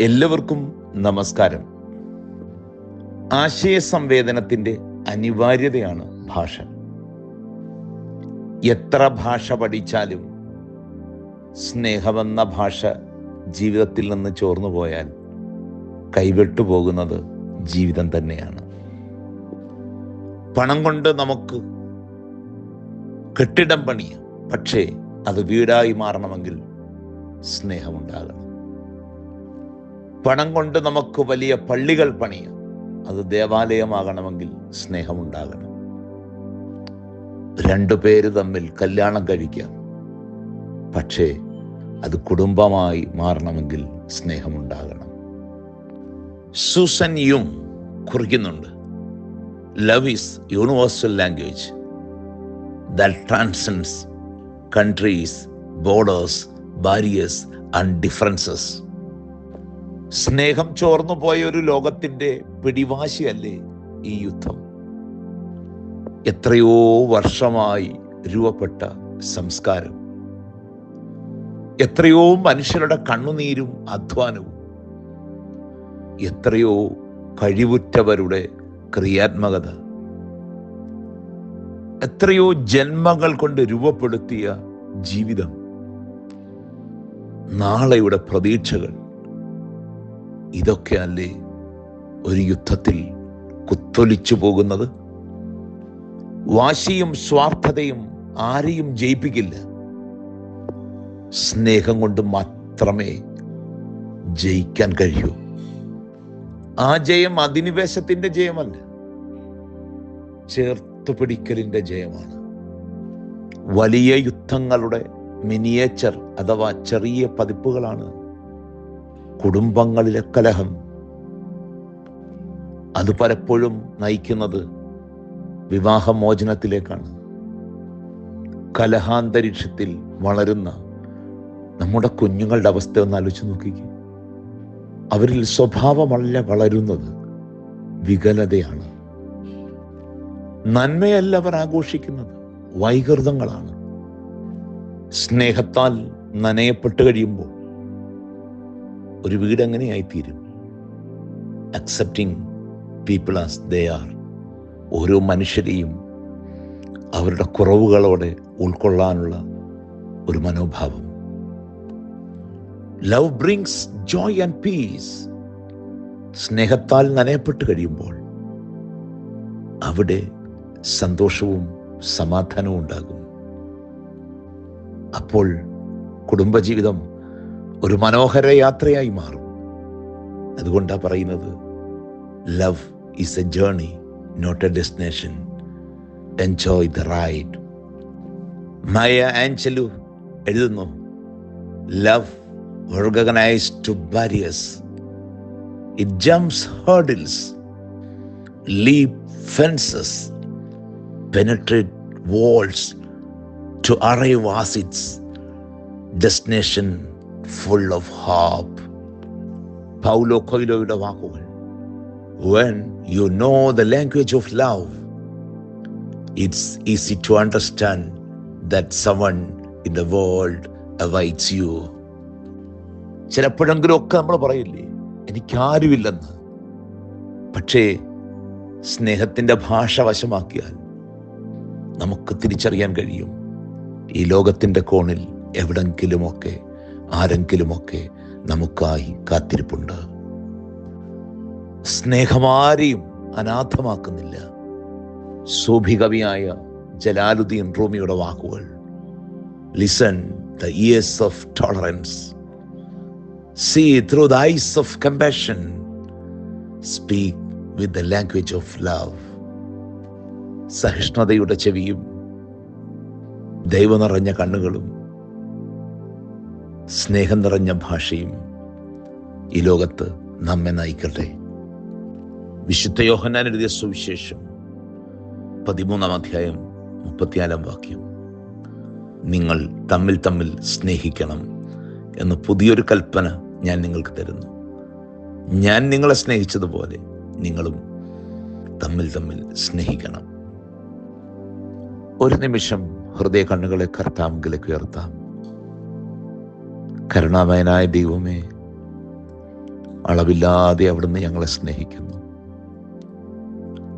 എല്ലാവർക്കും നമസ്കാരം. ആശയ സംവേദനത്തിന്റെ അനിവാര്യതയാണ് ഭാഷ. എത്ര ഭാഷ പഠിച്ചാലും സ്നേഹമെന്ന ഭാഷ ജീവിതത്തിൽ നിന്ന് ചോർന്നു പോയാൽ കൈവിട്ടു പോകുന്നത് ജീവിതം തന്നെയാണ്. പണം കൊണ്ട് നമുക്ക് കെട്ടിടം പണിയാം. പക്ഷേ അത് വീടായി മാറണമെങ്കിൽ സ്നേഹമുണ്ടാകണം. പണം കൊണ്ട് നമുക്ക് വലിയ പള്ളികൾ പണിയാം. അത് ദേവാലയമാകണമെങ്കിൽ സ്നേഹമുണ്ടാകണം. രണ്ടു പേര് തമ്മിൽ കല്യാണം കഴിക്കാം. പക്ഷേ അത് കുടുംബമായി മാറണമെങ്കിൽ സ്നേഹമുണ്ടാകണം. സൂസൻ യും കുറിക്കുന്നുണ്ട്. Love is universal language that transcends countries borders barriers and differences സ്നേഹം ചോർന്നു പോയ ഒരു ലോകത്തിന്റെ പിടിവാശിയല്ലേ ഈ യുദ്ധം? എത്രയോ വർഷമായി രൂപപ്പെട്ട സംസ്കാരം. എത്രയോ മനുഷ്യരുടെ കണ്ണുനീരും അധ്വാനവും. എത്രയോ കഴിവുറ്റവരുടെ ക്രിയാത്മകത. എത്രയോ ജന്മങ്ങൾ കൊണ്ട് രൂപപ്പെടുത്തിയ ജീവിതം. നാളെയുടെ പ്രതീക്ഷകൾ. ഇതൊക്കെയല്ലേ ഒരു യുദ്ധത്തിൽ കുത്തൊലിച്ചു പോകുന്നത്? വാശിയും സ്വാർത്ഥതയും ആരെയും ജയിപ്പിക്കില്ല. സ്നേഹം കൊണ്ട് മാത്രമേ ജയിക്കാൻ കഴിയൂ. ആ ജയം അധിനിവേശത്തിന്റെ ജയമല്ല ചേർത്ത് പിടിക്കലിന്റെ ജയമാണ്. വലിയ യുദ്ധങ്ങളുടെ മിനിയേച്ചർ അഥവാ ചെറിയ പതിപ്പുകളാണ് കുടുംബങ്ങളിലെ കലഹം. അത് പലപ്പോഴും നയിക്കുന്നത് വിവാഹമോചനത്തിലേക്കാണ്. കലഹാന്തരീക്ഷത്തിൽ വളരുന്ന നമ്മുടെ കുഞ്ഞുങ്ങളുടെ അവസ്ഥ ഒന്ന് ആലോചിച്ച് നോക്കിക്കും. അവരിൽ സ്വഭാവമല്ല വളരുന്നത് വികലതയാണ്. നന്മയല്ല അവർ ആഘോഷിക്കുന്നത് വൈകൃതങ്ങളാണ്. സ്നേഹത്താൽ നനയപ്പെട്ട് കഴിയുമ്പോൾ ഒരു വീട് അങ്ങനെ ആയിത്തീരും accepting people as they are ഓരോ മനുഷ്യരെയും അവരുടെ കുറവുകളോടെ ഉൾക്കൊള്ളാനുള്ള ഒരു മനോഭാവം. Love brings joy and peace സ്നേഹത്താൽ നനയപ്പെട്ട് കഴിയുമ്പോൾ അവിടെ സന്തോഷവും സമാധാനവും ഉണ്ടാകും. അപ്പോൾ കുടുംബജീവിതം ഒരു മനോഹര യാത്രയായി മാറും. അതുകൊണ്ടാണ് പറയുന്നത് love is a journey not a destination enjoy the ride Maya Angelou എഴുതുന്നു love recognises to barriers it jumps hurdles leap fences penetrate walls to arrive as its destination full of hope. Paulo കൊയിലോയുടെ വാക്കുകൾ when you know the language of love it's easy to understand that someone in the world awaits you ചിലപ്പോഴെങ്കിലും ഒക്കെ നമ്മൾ പറയില്ലേ എനിക്കാരുമില്ലെന്ന് പക്ഷേ സ്നേഹത്തിന്റെ ഭാഷ വശമാക്കിയാൽ നമുക്ക് തിരിച്ചറിയാൻ കഴിയും ഈ ലോകത്തിന്റെ കോണിൽ എവിടെങ്കിലുമൊക്കെ ആരെങ്കിലുമൊക്കെ നമുക്കായി കാത്തിരിപ്പുണ്ട്. സ്നേഹമാരെയും അനാഥമാക്കുന്നില്ല. സൂഭികവിയായ ജലാലുദ്ദീൻ റൂമിയുടെ വാക്കുകൾ. Listen the ears of tolerance see through the eyes of compassion speak with the language of love സഹിഷ്ണുതയുടെ ചെവിയും ദൈവ നിറഞ്ഞ കണ്ണുകളും സ്നേഹം നിറഞ്ഞ ഭാഷയും ഈ ലോകത്ത് നമ്മെ നയിക്കട്ടെ. വിശുദ്ധ യോഹന്നാൻ എഴുതിയ സുവിശേഷം പതിമൂന്നാം അധ്യായം മുപ്പത്തിനാലാം വാക്യം. നിങ്ങൾ തമ്മിൽ തമ്മിൽ സ്നേഹിക്കണം എന്ന് പുതിയൊരു കൽപ്പന ഞാൻ നിങ്ങൾക്ക് തരുന്നു. ഞാൻ നിങ്ങളെ സ്നേഹിച്ചതുപോലെ നിങ്ങളും തമ്മിൽ തമ്മിൽ സ്നേഹിക്കണം. ഒരു നിമിഷം ഹൃദയ കണ്ണുകളെ കർത്താമെങ്കിലേക്ക് ഉയർത്താം. കരുണാമയനായ ദൈവമേ അളവില്ലാതെ അവിടുന്ന് ഞങ്ങളെ സ്നേഹിക്കുന്നു.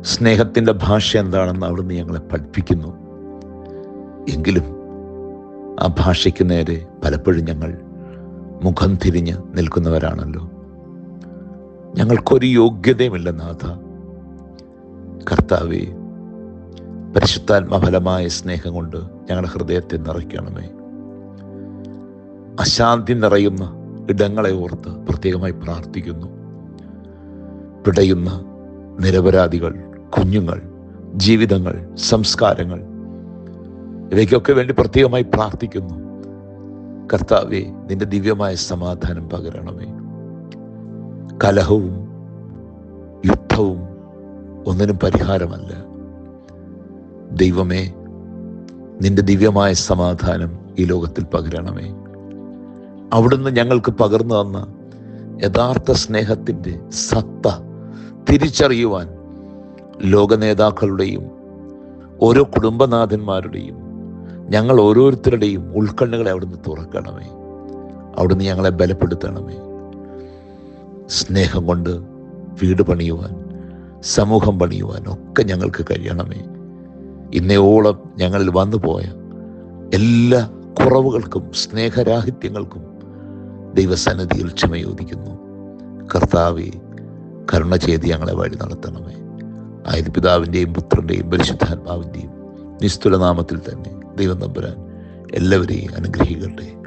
സ്നേഹത്തിന്റെ ഭാഷ എന്താണെന്ന് അവിടുന്ന് ഞങ്ങളെ പഠിപ്പിക്കുന്നു. എങ്കിലും ആ ഭാഷയ്ക്ക് നേരെ പലപ്പോഴും ഞങ്ങൾ മുഖം തിരിഞ്ഞ് നിൽക്കുന്നവരാണല്ലോ. ഞങ്ങൾക്കൊരു യോഗ്യതയുമില്ല നാഥ. കർത്താവെ പരിശുദ്ധാത്മഫലമായ സ്നേഹം കൊണ്ട് ഞങ്ങളുടെ ഹൃദയത്തെ നിറയ്ക്കണമേ. അശാന്തി നിറയുന്ന ഇടങ്ങളെ ഓർത്ത് പ്രത്യേകമായി പ്രാർത്ഥിക്കുന്നു. പിടയുന്ന നിരപരാധികൾ കുഞ്ഞുങ്ങൾ ജീവിതങ്ങൾ സംസ്കാരങ്ങൾ ഇവയ്ക്കൊക്കെ വേണ്ടി പ്രത്യേകമായി പ്രാർത്ഥിക്കുന്നു. കർത്താവെ നിന്റെ ദിവ്യമായ സമാധാനം പകരണമേ. കലഹവും യുദ്ധവും ഒന്നിനും പരിഹാരമല്ല. ദൈവമേ നിന്റെ ദിവ്യമായ സമാധാനം ഈ ലോകത്തിൽ പകരണമേ. അവിടുന്ന് ഞങ്ങൾക്ക് പകർന്നു തന്ന യഥാർത്ഥ സ്നേഹത്തിന്റെ സത്ത തിരിച്ചറിയുവാൻ ലോക നേതാക്കളുടെയും ഓരോ കുടുംബനാഥന്മാരുടെയും ഞങ്ങൾ ഓരോരുത്തരുടെയും ഉൾക്കണ്ണുകളെ അവിടുന്ന് തുറക്കണമേ. അവിടുന്ന് ഞങ്ങളെ ബലപ്പെടുത്തണമേ. സ്നേഹം കൊണ്ട് വീട് പണിയുവാൻ സമൂഹം പണിയുവാൻ ഒക്കെ ഞങ്ങൾക്ക് കഴിയണമേ. ഇന്നയോളം ഞങ്ങളിൽ വന്നു പോയ എല്ലാ കുറവുകൾക്കും സ്നേഹരാഹിത്യങ്ങൾക്കും ദൈവസന്നിധിയിൽ ക്ഷമയോദിക്കുന്നു കർത്താവെ കരുണ ചെയ്ത് ഞങ്ങളെ വഴി നടത്തണമേ. ആയത് പിതാവിന്റെയും പുത്രന്റെയും പരിശുദ്ധാത്മാവിന്റെയും നിസ്തുലനാമത്തിൽ തന്നെ ദൈവം നമ്പുരാൻ എല്ലാവരെയും അനുഗ്രഹിക്കട്ടെ.